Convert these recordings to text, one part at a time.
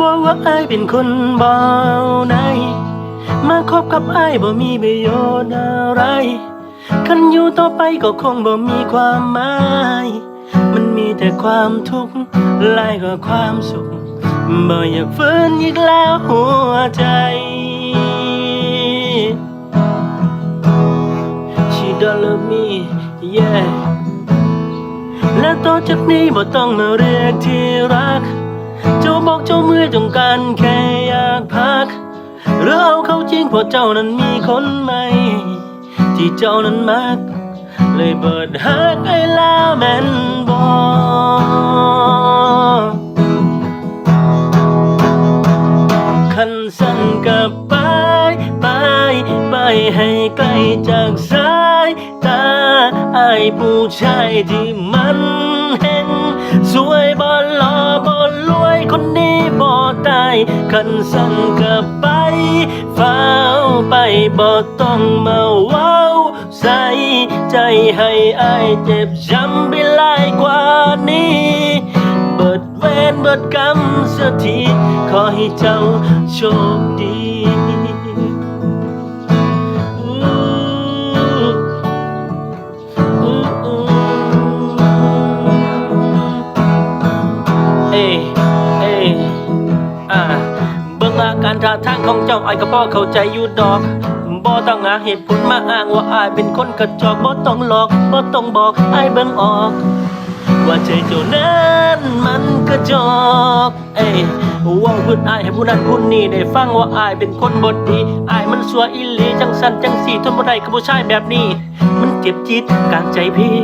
บอกว่าไอายเป็นคนเบาในมาคบกับไอายบ่มีประโยชน์อะไรคันอยู่ต่อไปก็คงบ่มีความหมาย มันมีแต่ความทุกข์หลายกว่าความสุข บ่อยากฟื้นอีกแล้วหัวใจ She don't love me yeah และต่อจากนี้บ่ต้องมาเรียกที่รัก เจ้าบอกเจ้า เมื่อยจงการแค่อยากพักหรือเอาเขาจริงเพราะเจ้านั้นมีคนใหม่ ที่เจ้านั้นมัก เลยเบิดฮักไอ้แล้วแมนบอกคันสั่นกับไปไปไปให้ไกลจากสายตาไอ้ผู้ชายที่มันเห็น สวยบ่หล่อบ่ร คันสั่นกับไปฝ้าวไปบ่ต้องมาเว้าใส่ใจให้อายเจ็บช้ำไปหลายกว่านี้เบิดเวรเบิดกรรมเสียทีขอให้เจ้าโชคดีเอ้ การท่าทางของเจ้าไอ้ายก็พอเข้าใจอยู่ดอกบ่ต้องหาเหตุผลมาอ้างว่าอายเป็นคนกระจอกบ่ต้องหลอกบ่ต้องบอกอายเบิ่งออก ว่าใจเจ้านั้นมันกระจอกเอ้ยว่าพื้นอายให้ผู้นั้นผู้นี้ได้ฟังว่าอายเป็นคนบ่ดีอายมันสัวอีหลีจังสันจังสีทนบ่ได้กับผู้ชายแบบนี้ มันเจ็บจิตกลางใจพี่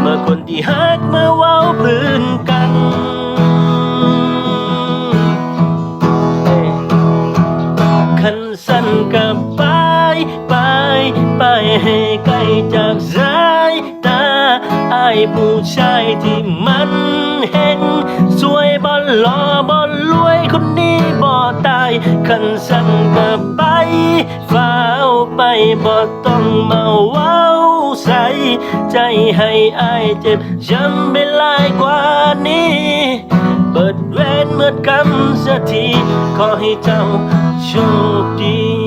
เมื่อคนที่ฮักเมื่อเว้าพื้นกัน ให้ไกลจากสายตาไอ้ายผู้ชายที่มันเห็น สวยบ่หล่อบ่รวยคนนี้บ่ตายคันสั้นกับไปฝ้าวไปบ่ต้องมาว้าวใส่ใจให้อายเจ็บช้ำไปหลายกว่านี้ เปิดเวรเมื่อกรรมสักทีขอให้เจ้าโชคดี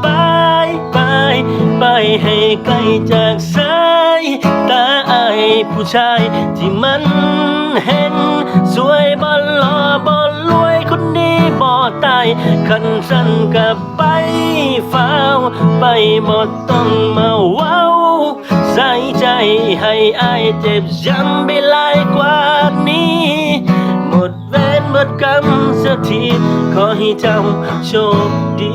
ไปไปไปให้ไกลจากสายตาไอผู้ชายที่มันเห็น สวยบ่หล่อบ่รวยคนนี้บ่ตายคันสั้นก็ไปฝ้าวไปบ่ต้องมาเว้า ใส่ใจให้อายเจ็บช้ำไปหลายกว่านี้ รหมดกรรมสักทีขอให้เจ้าโชคดี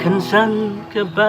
ขันสั้นก็ไป